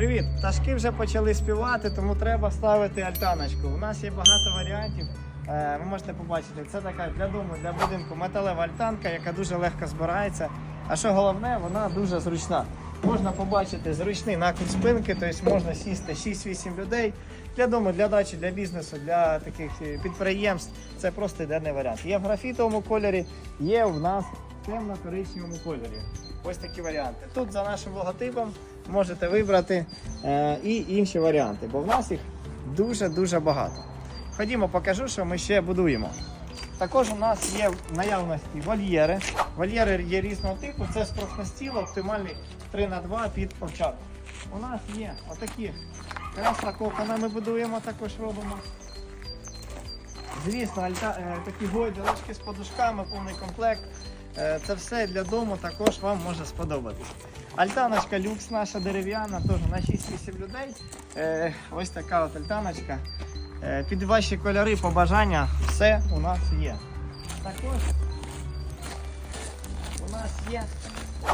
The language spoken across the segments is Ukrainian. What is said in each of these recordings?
Привіт! Пташки вже почали співати, тому треба ставити альтаночку. У нас є багато варіантів. Е, Ви можете побачити, це така для дому, для будинку металева альтанка, яка дуже легко збирається. А що головне, вона дуже зручна. Можна побачити зручний накид спинки, тобто можна сісти 6-8 людей для дому, для дачі, для бізнесу, для таких е, підприємств. Це просто ідеальний варіант. Є в графітовому кольорі, є в нас темно-коричневому кольорі. Ось такі варіанти. Тут за нашим логотипом можете вибрати е, і інші варіанти, бо в нас їх дуже-дуже багато. Ходімо, покажу, що ми ще будуємо. Також у нас є в наявності вольєри. Вольєри є різного типу. Це спрохнастіло, оптимальний 3х2 під овчарку. У нас є отакі красна кокона ми будуємо, також робимо. Звісно, альта, е, такі гойдалочки з подушками, повний комплект. Е, це все для дому також вам може сподобатись. Альтаночка люкс наша дерев'яна, теж на 6-8 людей. Е, ось така от альтаночка. Е, під ваші кольори, побажання, все у нас є. Також у нас є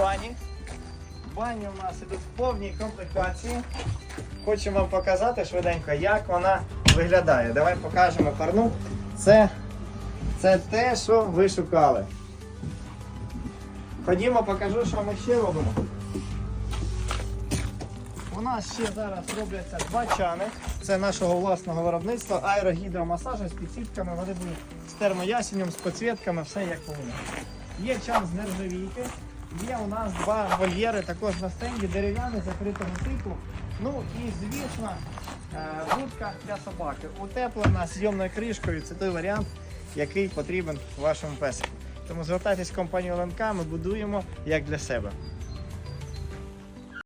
бані. Бані у нас ідуть в повній комплектації. Хочу вам показати швиденько, як вона виглядає. Давай покажемо парну. Це, це те, що ви шукали. Ходімо, покажу, що ми ще робимо. У нас ще зараз робляться два чани. Це нашого власного виробництва аерогідромасажу з підсітками. Вони будуть з термоясенем, з підсвітками, все як повинно. Є чан з нержавійки. Є у нас два вольєри також на стенді, дерев'яний закритого типу. Ну і звісно, е, будка для собаки. Утеплена зйомною кришкою. Це той варіант, який потрібен вашому песику. Тому звертайтесь в компанію ЛНК, ми будуємо як для себе.